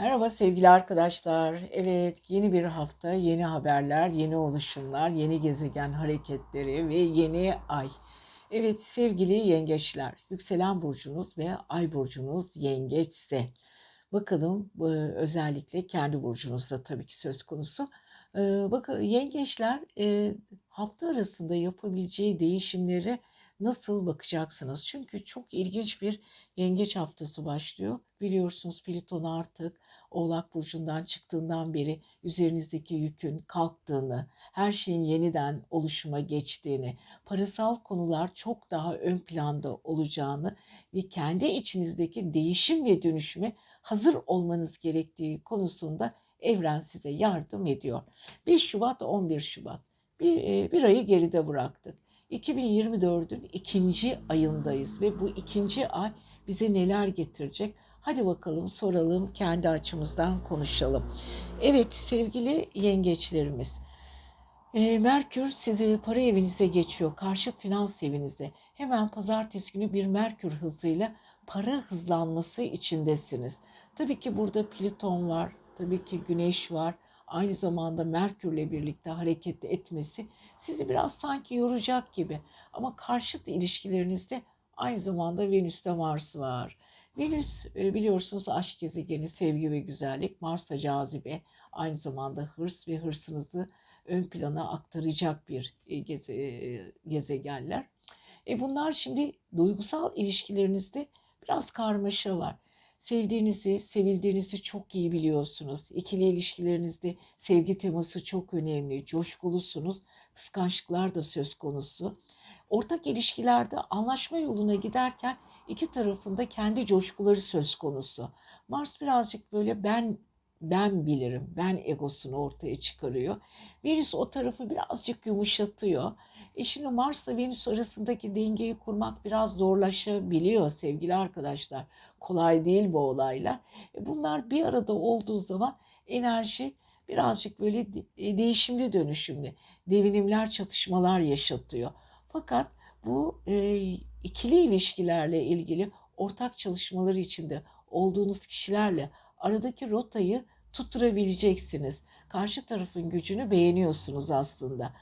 Merhaba sevgili arkadaşlar. Evet, yeni bir hafta, yeni haberler, yeni oluşumlar, yeni gezegen hareketleri ve yeni ay. Evet sevgili yengeçler, yükselen burcunuz ve ay burcunuz yengeçse. Bakalım bu özellikle kendi burcunuzda tabii ki söz konusu. Ee, bakın yengeçler e, hafta arasında yapabileceği değişimlere nasıl bakacaksınız? Çünkü çok ilginç bir yengeç haftası başlıyor. Biliyorsunuz Plüton artık Oğlak Burcu'ndan çıktığından beri üzerinizdeki yükün kalktığını, her şeyin yeniden oluşuma geçtiğini, parasal konular çok daha ön planda olacağını ve kendi içinizdeki değişim ve dönüşüme hazır olmanız gerektiği konusunda evren size yardım ediyor. 5 Şubat 11 Şubat bir, e, bir ayı geride bıraktık. 2024'ün ikinci ayındayız ve bu ikinci ay bize neler getirecek? Hadi bakalım soralım, kendi açımızdan konuşalım. Evet sevgili yengeçlerimiz, e, Merkür sizi para evinize geçiyor, karşıt finans evinize. Hemen pazartesi günü bir Merkür hızıyla para hızlanması içindesiniz. Tabii ki burada Plüton var, tabii ki Güneş var. Aynı zamanda Merkürle birlikte hareket etmesi sizi biraz sanki yoracak gibi. Ama karşıt ilişkilerinizde aynı zamanda Venüs'te Mars var. Venüs e, biliyorsunuz aşk gezegeni, sevgi ve güzellik, Mars da cazibe, aynı zamanda hırs ve hırsınızı ön plana aktaracak bir e, geze, e, gezegenler. E bunlar şimdi duygusal ilişkilerinizde biraz karmaşa var. Sevdiğinizi, sevildiğinizi çok iyi biliyorsunuz. İkili ilişkilerinizde sevgi teması çok önemli. Coşkulusunuz. Kıskançlıklar da söz konusu. Ortak ilişkilerde anlaşma yoluna giderken iki tarafında kendi coşkuları söz konusu. Mars birazcık böyle ben ben bilirim, ben egosunu ortaya çıkarıyor. Venüs o tarafı birazcık yumuşatıyor. E şimdi Mars'la Venüs arasındaki dengeyi kurmak biraz zorlaşabiliyor sevgili arkadaşlar. Kolay değil bu olaylar. E bunlar bir arada olduğu zaman enerji birazcık böyle e, değişimli dönüşümlü, devinimler, çatışmalar yaşatıyor. Fakat bu e, ikili ilişkilerle ilgili ortak çalışmaları içinde olduğunuz kişilerle aradaki rotayı tutturabileceksiniz. Karşı tarafın gücünü beğeniyorsunuz aslında.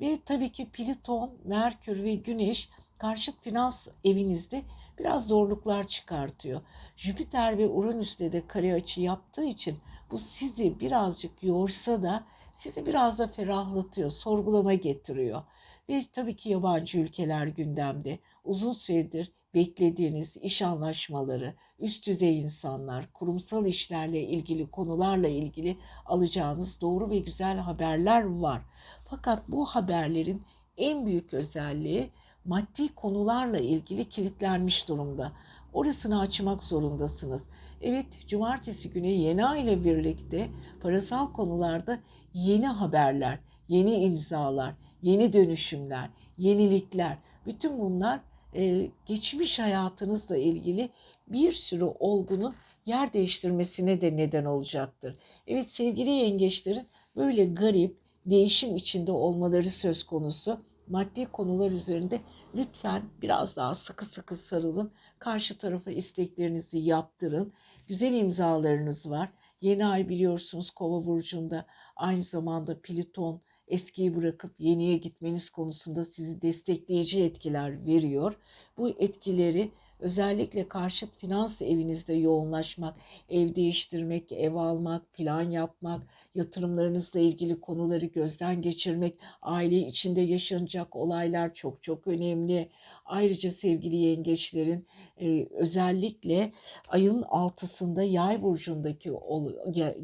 Ve tabii ki Plüton, Merkür ve Güneş karşıt finans evinizde biraz zorluklar çıkartıyor. Jüpiter ve Uranüs'te de kare açı yaptığı için bu sizi birazcık yorsa da sizi biraz da ferahlatıyor, sorgulama getiriyor. Ve tabii ki yabancı ülkeler gündemde. Uzun süredir beklediğiniz iş anlaşmaları, üst düzey insanlar, kurumsal işlerle ilgili konularla ilgili alacağınız doğru ve güzel haberler var. Fakat bu haberlerin en büyük özelliği maddi konularla ilgili kilitlenmiş durumda. Orasını açmak zorundasınız. Evet, cumartesi günü yeni ay ile birlikte parasal konularda yeni haberler, yeni imzalar, yeni dönüşümler, yenilikler, bütün bunlar e, geçmiş hayatınızla ilgili bir sürü olgunun yer değiştirmesine de neden olacaktır. Evet sevgili yengeçlerin böyle garip, değişim içinde olmaları söz konusu. Maddi konular üzerinde lütfen biraz daha sıkı sıkı sarılın. Karşı tarafa isteklerinizi yaptırın. Güzel imzalarınız var. Yeni ay biliyorsunuz Kova burcunda aynı zamanda Plüton eskiyi bırakıp yeniye gitmeniz konusunda sizi destekleyici etkiler veriyor. Bu etkileri özellikle karşıt finans evinizde yoğunlaşmak, ev değiştirmek, ev almak, plan yapmak, yatırımlarınızla ilgili konuları gözden geçirmek, aile içinde yaşanacak olaylar çok çok önemli. Ayrıca sevgili yengeçlerin e, özellikle ayın altısında yay burcundaki ol,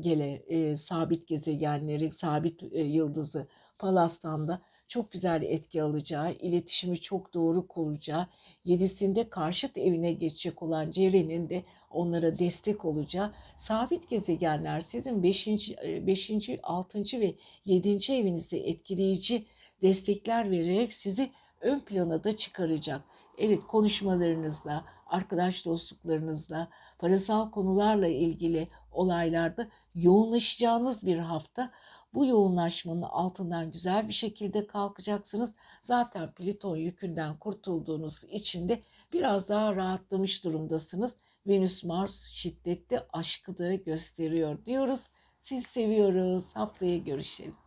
gele e, sabit gezegenleri, sabit e, yıldızı Palas'tan da çok güzel etki alacağı, iletişimi çok doğru kuracağı, yedisinde karşıt evine geçecek olan Ceren'in de onlara destek olacağı sabit gezegenler sizin 5. 5. 6. ve 7. evinizde etkileyici destekler vererek sizi ön plana da çıkaracak. Evet konuşmalarınızla, arkadaş dostluklarınızla, parasal konularla ilgili olaylarda yoğunlaşacağınız bir hafta Bu yoğunlaşmanın altından güzel bir şekilde kalkacaksınız. Zaten Plüton yükünden kurtulduğunuz için de biraz daha rahatlamış durumdasınız. Venüs Mars şiddetli aşkı da gösteriyor diyoruz. Siz seviyoruz. Haftaya görüşelim.